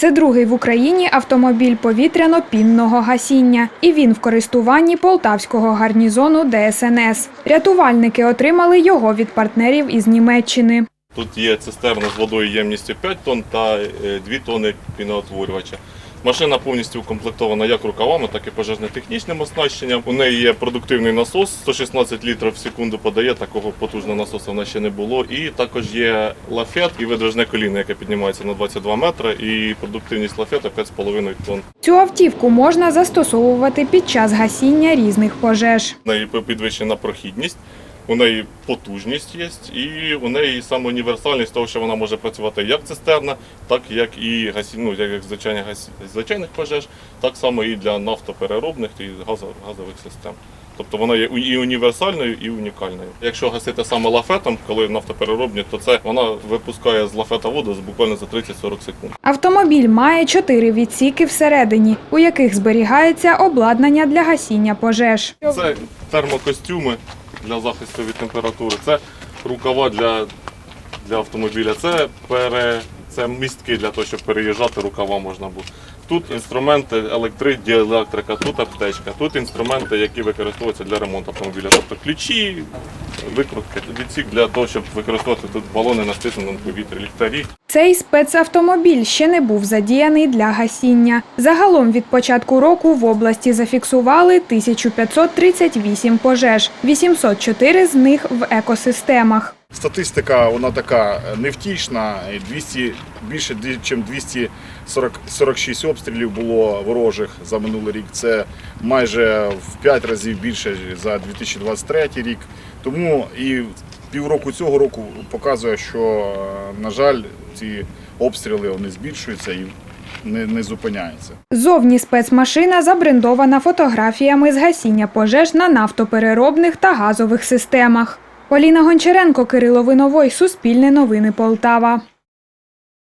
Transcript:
Це другий в Україні автомобіль повітряно-пінного гасіння, і він в користуванні полтавського гарнізону ДСНС. Рятувальники отримали його від партнерів із Німеччини. Тут є цистерна з водою ємністю 5 тонн та е, 2 тонни піноутворювача. Машина повністю укомплектована як рукавами, так і пожежно-технічним оснащенням. У неї є продуктивний насос, 116 літрів в секунду подає, такого потужного насосу в нас ще не було. І також є лафет і видвижне коліно, яке піднімається на 22 метри, і продуктивність лафета 5,5 тонн. Цю автівку можна застосовувати під час гасіння різних пожеж. У неї підвищена прохідність, у неї потужність є, і у неї саме універсальність того, що вона може працювати як цистерна, так як і гасі... ну, як як звичайних, гасі... звичайних пожеж, так само і для нафтопереробних і газо- газових систем. Тобто вона є і універсальною, і унікальною. Якщо гасити саме лафетом, коли нафтопереробні, то це вона випускає з лафета воду буквально за 30-40 секунд. Автомобіль має чотири відсіки всередині, у яких зберігається обладнання для гасіння пожеж. Це термокостюми для захисту від температури, це рукава для, для автомобіля, це, пере, це містки для того, щоб переїжджати, рукава можна було. Тут інструменти електрик, діелектрика, тут аптечка, тут інструменти, які використовуються для ремонту автомобіля. Тобто ключі, викрутки, відсік для того, щоб використовувати тут балони на стисненому повітрі, ліхтарі. Цей спецавтомобіль ще не був задіяний для гасіння. Загалом від початку року в області зафіксували 1538 пожеж, 804 з них в екосистемах. Статистика вона така невтішна. 200, більше ніж 246 обстрілів було ворожих за минулий рік. Це майже в 5 разів більше за 2023 рік. Тому і півроку цього року показує, що, на жаль, ці обстріли вони збільшуються і не, не зупиняються. Зовні спецмашина забрендована фотографіями з гасіння пожеж на нафтопереробних та газових системах. Поліна Гончаренко, Кирило Виновой, Суспільне новини Полтава.